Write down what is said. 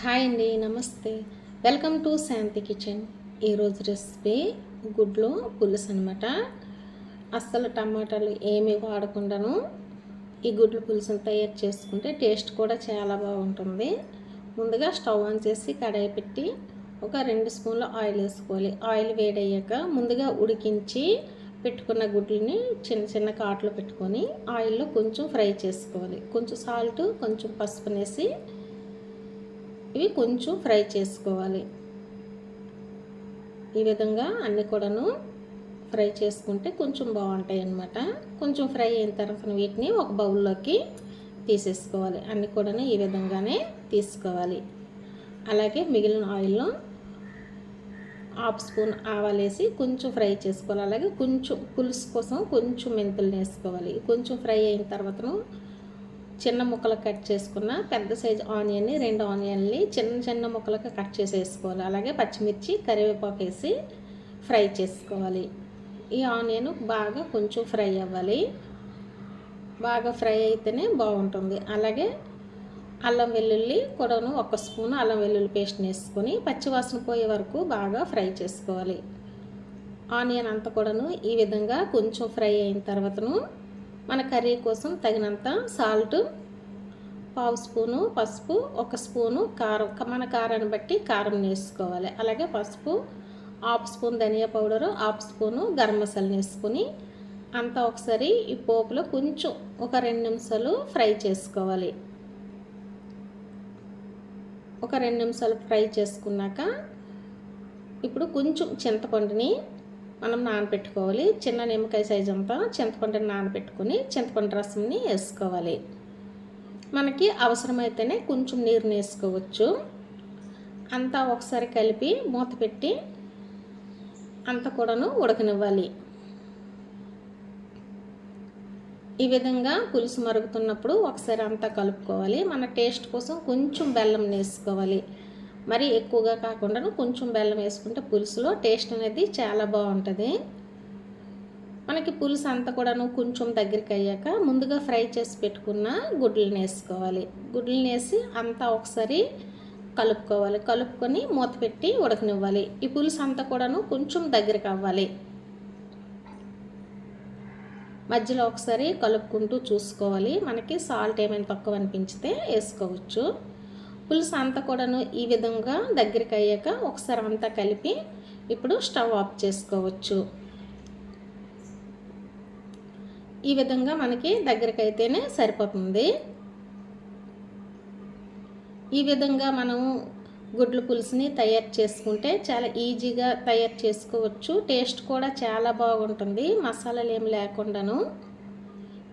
Hi అండి నమస్తే. Welcome to Shanti kitchen. ఈరోజు రెసిపీ గుడ్లు పులుసు అనమాట అస్సలు టమాటాలు ఏమీ వాడకుండాను ఈ గుడ్లు పులుసుని తయారు చేసుకుంటే టేస్ట్ కూడా చాలా బాగుంటుంది. ముందుగా స్టవ్ ఆన్ చేసి కడాయి పెట్టి ఒక రెండు స్పూన్ల ఆయిల్ వేసుకోవాలి. ఆయిల్ వేడయ్యాక ముందుగా ఉడికించి పెట్టుకున్న గుడ్లని చిన్న చిన్న కాట్లు పెట్టుకొని ఆయిల్లో కొంచెం ఫ్రై చేసుకోవాలి. కొంచెం సాల్ట్ కొంచెం పసుపునేసి ఇవి కొంచెం ఫ్రై చేసుకోవాలి. ఈ విధంగా అన్ని కూడాను ఫ్రై చేసుకుంటే కొంచెం బాగుంటాయి అన్నమాట. కొంచెం ఫ్రై అయిన తర్వాత వీటిని ఒక బౌల్లోకి తీసేసుకోవాలి. అన్ని కూడాను ఈ విధంగానే తీసుకోవాలి. అలాగే మిగిలిన ఆయిల్లో హాఫ్ స్పూన్ ఆవాలేసి కొంచెం ఫ్రై చేసుకోవాలి. అలాగే కొంచెం పులుసు కోసం కొంచెం మెంతులు వేసుకోవాలి. కొంచెం ఫ్రై అయిన తర్వాతను చిన్న ముక్కలు కట్ చేసుకున్న పెద్ద సైజు ఆనియన్ని రెండు ఆనియన్ని చిన్న చిన్న ముక్కలుగా కట్ చేసేసుకోవాలి. అలాగే పచ్చిమిర్చి కరివేపాకు వేసి ఫ్రై చేసుకోవాలి. ఈ ఆనియన్ బాగా కొంచెం ఫ్రై అవ్వాలి. బాగా ఫ్రై అయితేనే బాగుంటుంది. అలాగే అల్లం వెల్లుల్లి కూడాను ఒక స్పూన్ అల్లం వెల్లుల్లి పేస్ట్ వేసుకొని పచ్చివాసన పోయే వరకు బాగా ఫ్రై చేసుకోవాలి. ఆనియన్ అంతా కూడాను ఈ విధంగా కొంచెం ఫ్రై అయిన తర్వాతను మన కర్రీ కోసం తగినంత సాల్ట్ పావు స్పూను పసుపు ఒక స్పూను కారం. మన కారాన్ని బట్టి కారం వేసుకోవాలి. అలాగే పసుపు హాఫ్ స్పూన్ ధనియా powder half spoon garam masala వేసుకొని అంతా ఒకసారి ఈ పోపులో కొంచెం ఒక రెండు నిమిషాలు ఫ్రై చేసుకోవాలి. ఒక రెండు నిమిషాలు ఫ్రై చేసుకున్నాక ఇప్పుడు కొంచెం చింతపండుని మనం నానబెట్టుకోవాలి చిన్న నిమ్మకాయ సైజ్ అంతా చింతపండుని నానబెట్టుకొని చింతపండు రసంని వేసుకోవాలి. మనకి అవసరమైతేనే కొంచెం నీరుని వేసుకోవచ్చు. అంతా ఒకసారి కలిపి మూత పెట్టి అంతా కూడాను ఉడకనివ్వాలి. ఈ విధంగా పులుసు మరుగుతున్నప్పుడు ఒకసారి అంతా కలుపుకోవాలి. మన టేస్ట్ కోసం కొంచెం బెల్లం వేసుకోవాలి. మరి ఎక్కువగా కాకుండా కొంచెం బెల్లం వేసుకుంటే పులుసులో టేస్ట్ అనేది చాలా బాగుంటుంది. మనకి పులుసు అంతా కూడాను కొంచెం దగ్గరికి అయ్యాక ముందుగా ఫ్రై చేసి పెట్టుకున్న గుడ్లను వేసుకోవాలి. గుడ్లను వేసి అంతా ఒకసారి కలుపుకోవాలి. కలుపుకొని మూత పెట్టి ఉడకనివ్వాలి. ఈ పులుసు అంతా కూడాను కొంచెం దగ్గరికి అవ్వాలి. మధ్యలో ఒకసారి కలుపుకుంటూ చూసుకోవాలి. మనకి సాల్ట్ ఏమైనా తక్కువ అనిపించితే వేసుకోవచ్చు. పులుసు అంతా కూడాను ఈ విధంగా దగ్గరికి అయ్యాక ఒకసారి అంతా కలిపి ఇప్పుడు స్టవ్ ఆఫ్ చేసుకోవచ్చు. ఈ విధంగా మనకి దగ్గరికి అయితేనే సరిపోతుంది. ఈ విధంగా మనం గుడ్ల పులుసుని తయారు చేసుకుంటే చాలా ఈజీగా తయారు చేసుకోవచ్చు. టేస్ట్ కూడా చాలా బాగుంటుంది. మసాలాలు ఏమి లేకుండాను.